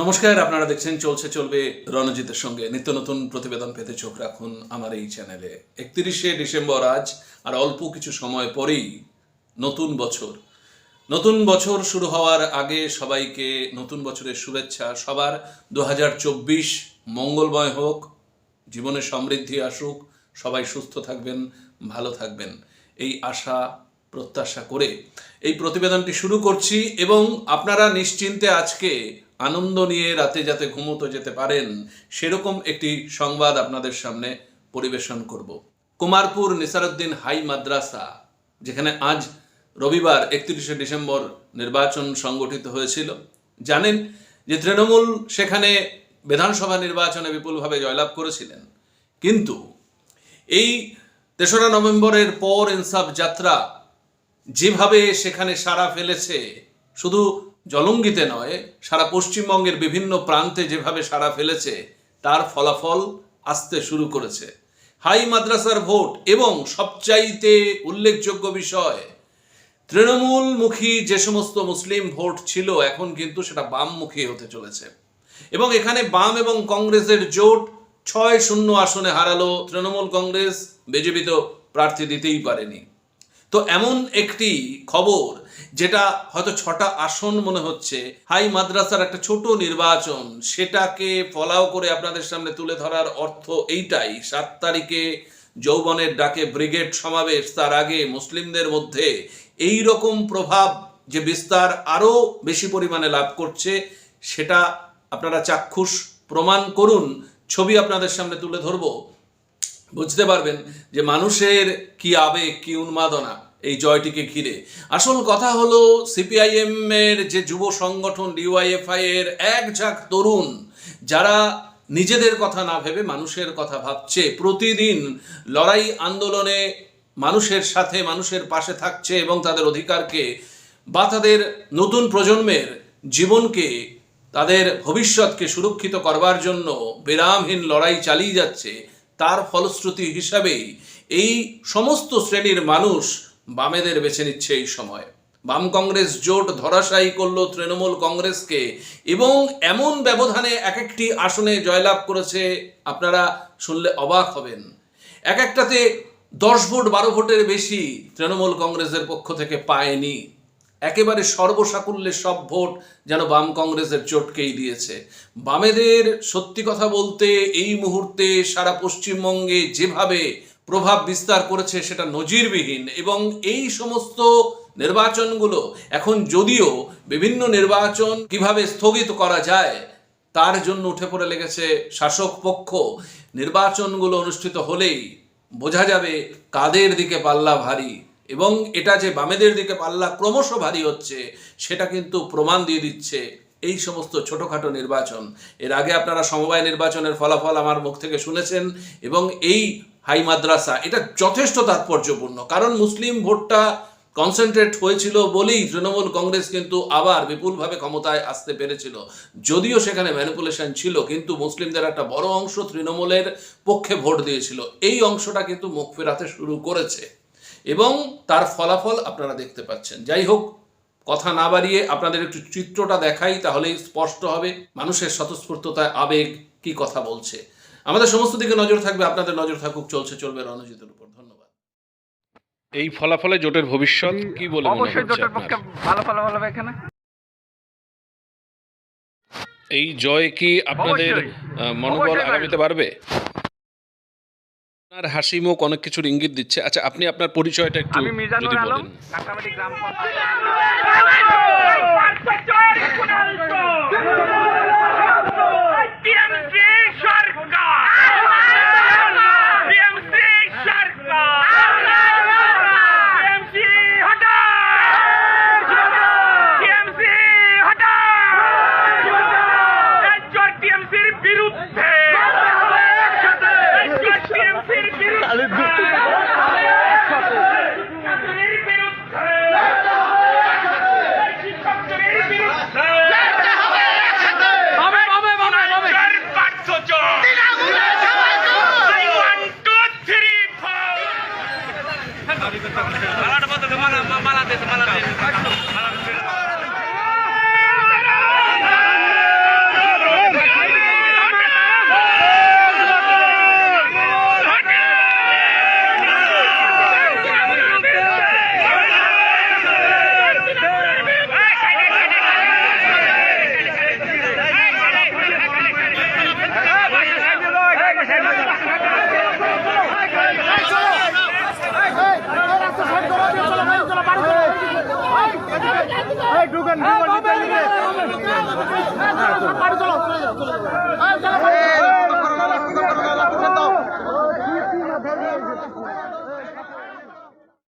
নমস্কার, আপনারা দেখছেন চলছে, চলবে রণজিতের সঙ্গে। নিত্য নতুন প্রতিবেদন পেতে চোখ রাখুন আমার এই চ্যানেলে। একত্রিশে ডিসেম্বর আজ, আর অল্প কিছু সময় পরেই নতুন বছর। নতুন বছর শুরু হওয়ার আগে সবাইকে নতুন বছরের শুভেচ্ছা। সবার দু হাজার চব্বিশ মঙ্গলময় হোক, জীবনে সমৃদ্ধি আসুক, সবাই সুস্থ থাকবেন, ভালো থাকবেন। এই আশা, প্রত্যাশা করে এই প্রতিবেদনটি শুরু করছি এবং আপনারা নিশ্চিন্তে আজকে আনন্দ নিয়ে রাতে যাতে ঘুমোতে যেতে পারেন, সেরকম একটি সংবাদ আপনাদের সামনে পরিবেশন করব। কুমারপুর নিসারুদ্দিন হাই মাদ্রাসা, যেখানে আজ রবিবার একত্রিশে ডিসেম্বর নির্বাচন সংগঠিত হয়েছিল। জানেন যে তৃণমূল সেখানে বিধানসভা নির্বাচনে বিপুলভাবে জয়লাভ করেছিলেন। কিন্তু এই তেসরা নভেম্বরের পর ইনসাফ যাত্রা যেভাবে সেখানে সারা ফেলেছে, শুধু জলঙ্গিতে নয়, সারা পশ্চিমবঙ্গের বিভিন্ন প্রান্তে যেভাবে সারা ফেলেছে, তার ফলাফল আসতে শুরু করেছে। হাই মাদ্রাসার ভোট এবং সবচাইতে উল্লেখযোগ্য বিষয়, তৃণমূলমুখী যে সমস্ত মুসলিম ভোট ছিল, এখন কিন্তু সেটা বামমুখী হতে চলেছে। এবং এখানে বাম এবং কংগ্রেসের জোট ছয় শূন্য আসনে হারালো তৃণমূল কংগ্রেস, বিজেপি তো প্রার্থী দিতেই পারেনি। তো এমন একটি খবর যেটা হয়তো ছটা আসন মনে হচ্ছে। হাই মাদ্রাসার একটা ছোট নির্বাচন, সেটাকে ফলাও করে আপনাদের সামনে তুলে ধরার অর্থ এইটাই। সাত তারিখে যৌবনের ডাকে ব্রিগেড সমাবেশ, তার আগে মুসলিমদের মধ্যে এই রকম প্রভাব যে বিস্তার আরও বেশি পরিমাণে লাভ করছে, সেটা আপনারা চাক্ষুষ প্রমাণ করুন। ছবি আপনাদের সামনে তুলে ধরবো। বুঝতে পারবেন যে মানুষের কি আবেগ, কি উন্মাদনা এই জয়টিকে ঘিরে। আসল কথা হলো, সিপিআইএম এর যে যুব সংগঠন ডিওয়াইএফআই এর এক ঝাঁক তরুণ, যারা নিজেদের কথা না ভেবে মানুষের কথা ভাবছে, প্রতিদিন লড়াই আন্দোলনে মানুষের সাথে, মানুষের পাশে থাকছে এবং তাদের অধিকারকে বা তাদের নতুন প্রজন্মের জীবনকে, তাদের ভবিষ্যৎকে সুরক্ষিত করবার জন্য বিরামহীন লড়াই চালিয়ে যাচ্ছে। তার ফলশ্রুতি হিসাবেই এই সমস্ত শ্রেণির মানুষ বামেদের বেছে নিচ্ছে এই সময়। বাম কংগ্রেস জোট ধরাশায়ী করল তৃণমূল কংগ্রেসকে এবং এমন ব্যবধানে এক একটি আসনে জয়লাভ করেছে, আপনারা শুনলে অবাক হবেন। এক একটাতে দশ ভোট, বারো ভোটের বেশি তৃণমূল কংগ্রেসের পক্ষ থেকে পায়নি। একেবারে সর্বসাকুল্যের সব ভোট যেন বাম কংগ্রেসের চটকেই দিয়েছে। বামেদের সত্যি কথা বলতে এই মুহূর্তে সারা পশ্চিমবঙ্গে যেভাবে প্রভাব বিস্তার করেছে সেটা নজিরবিহীন এবং এই সমস্ত নির্বাচনগুলো এখন যদিও বিভিন্ন নির্বাচন কীভাবে স্থগিত করা যায় তার জন্য উঠে পড়ে লেগেছে শাসক পক্ষ। নির্বাচনগুলো অনুষ্ঠিত হলেই বোঝা যাবে কাদের দিকে পাল্লা ভারী। এবং এটা যে বামেদের দিকে পাল্লা ক্রমশ ভারী হচ্ছে, সেটা কিন্তু প্রমাণ দিয়ে দিচ্ছে এই সমস্ত ছোটোখাটো নির্বাচন। এর আগে আপনারা সমবায় নির্বাচনের ফলাফল আমার মুখ থেকে শুনেছেন এবং এই হাই মাদ্রাসা, এটা যথেষ্ট তাৎপর্যপূর্ণ। কারণ মুসলিম ভোটটা কনসেন্ট্রেট হয়েছিল বলেই তৃণমূল কংগ্রেস কিন্তু আবার বিপুলভাবে ক্ষমতায় আসতে পেরেছিল। যদিও সেখানে ম্যানিপুলেশন ছিল, কিন্তু মুসলিমদের একটা বড় অংশ তৃণমূলের পক্ষে ভোট দিয়েছিল। এই অংশটা কিন্তু মুখ ফেরাতে শুরু করেছে। এবং তার ফলাফল আপনারা দেখতে পাচ্ছেন। যাই হোক কথা না বাড়িয়ে আপনাদের একটু চিত্রটা দেখাই তাহলেই স্পষ্ট হবে মানুষের স্বতঃস্ফূর্ততায় আবেগ কি কথা বলছে। আমাদের সমস্ত দিকে নজর থাকবে আপনাদের নজর থাকুক চলছে চলবে রণজিতের উপর। ধন্যবাদ। এই ফলাফলে জোটের ভবিষ্যৎ কি বলে মনে অবশ্যই হচ্ছে জোটের পক্ষে ভালো ফলাফল হবে এখানে। এই জয় কি আপনাদের মনোবল আগামীতে বাড়বে? আপনার হাসি মুখ অনেক কিছুর ইঙ্গিত দিচ্ছে। আচ্ছা আপনি আপনার পরিচয়টা একটু আমি মিজানুর আলম কাটামাটি গ্রাম টিএমসি allez, allez, ঢুকেন বিমল জিতে